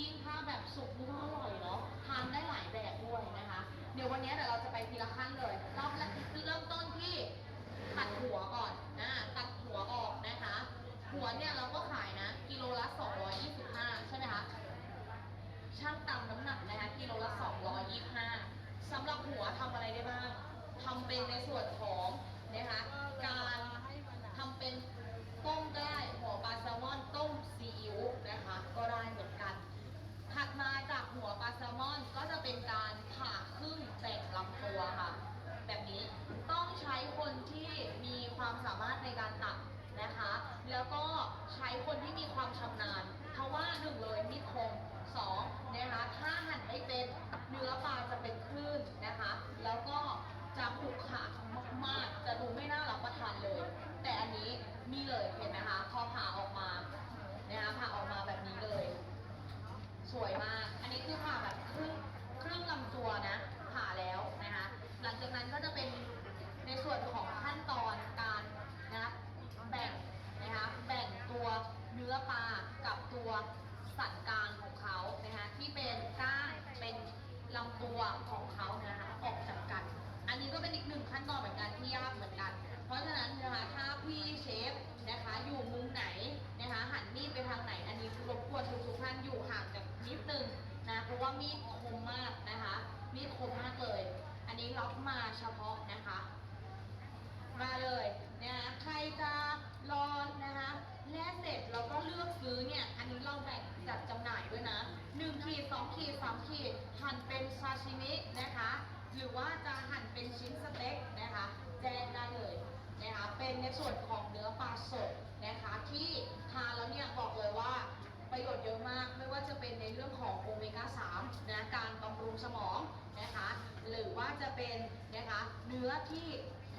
ยิ่งถ้าแบบสุกนี่ก็อร่อยเนาะทานได้หลายแบบด้วยนะคะ เดี๋ยววันนี้เดี๋ยวเราจะไปทีละขั้นเลยรอบแรกคือเริ่มต้นที่ตัดหัวก่อนนะตัดหัวออกนะคะ หัวเนี่ยเราก็ขายนะ กิโลละ 225 ใช่ไหมคะช่างตามน้ำหนักนะคะกิโลละ 225สำหรับหัวทำอะไรได้บ้างทำเป็นในส่วนของนะคะการทำเป็นต้มได้หัวปลาแซลมอนต้มซีอิ๊วนะคะ ก็ได้เหมือน ถัดมาจากหัว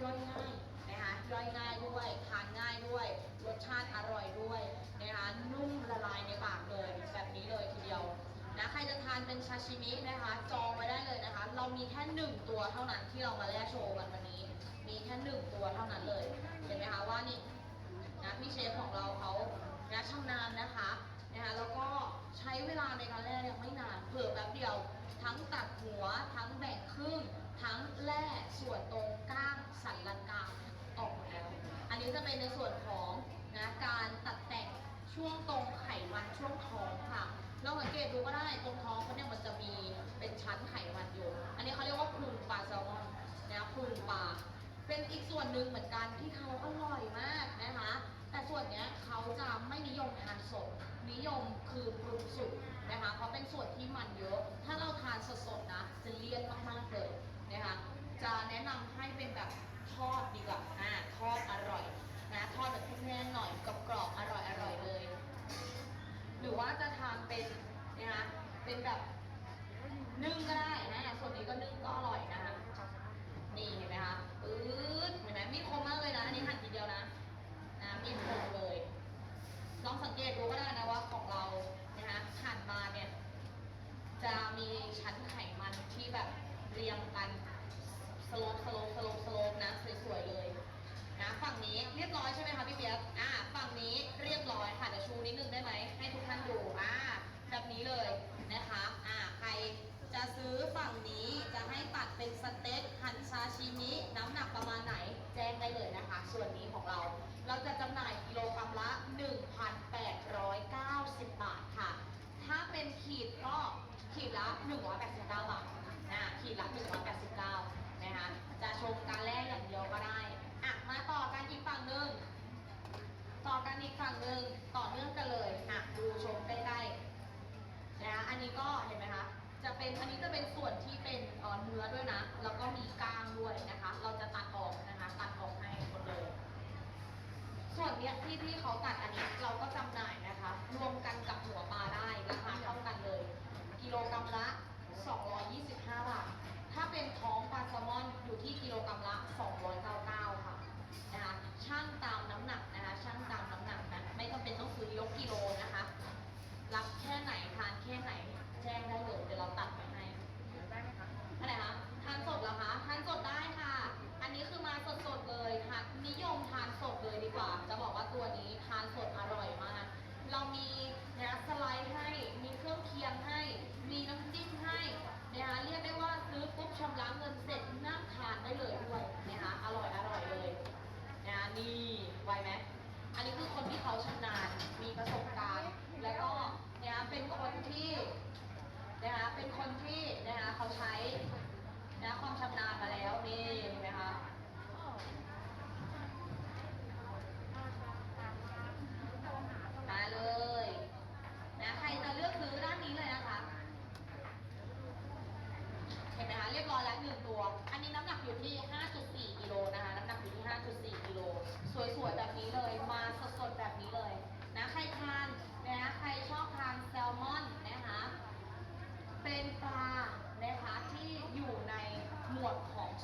ย่อยง่ายนะคะย่อยง่ายด้วยทานง่ายด้วย รสชาติอร่อยด้วยนะคะนุ่มละลายในปากเลยแบบนี้เลยทีเดียวนะใครจะทานเป็นชาชิมินะคะจองไว้ได้เลยนะคะ เรามีแค่หนึ่งตัวเท่านั้นที่เรามาแลกโชว์กันวันนี้ มีแค่หนึ่งตัวเท่าี้จะเป็นในส่วนของนะการตัดแต่งช่วงตรงไขมันช่วงท้องค่ะ เราสังเกตดูก็ได้ตรงท้องเขาเนี่ยมันจะมีเป็นชั้นไขมันอยู่ อันนี้เขาเรียกว่าพุงปลาแซลมอนนะพุงปลาเป็นอีกส่วนหนึ่งเหมือนกันที่เขาอร่อยมาก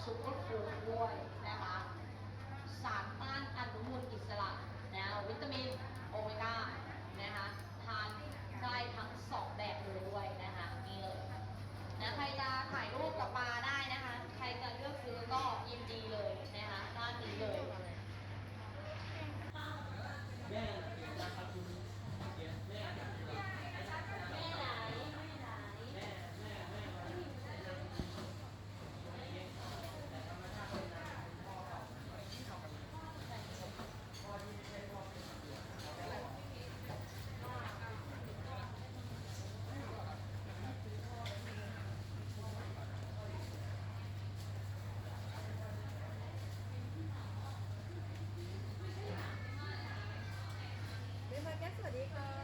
ซุปเปอร์ฟู้ดด้วยนะคะ สารต้านอนุมูลอิสระนะวิตามินโอเมก้านะคะทานได้ทั้งสองแบบเลยด้วยนะคะนี่เลยนะใครจะถ่ายรูปกับปลาได้ Bye.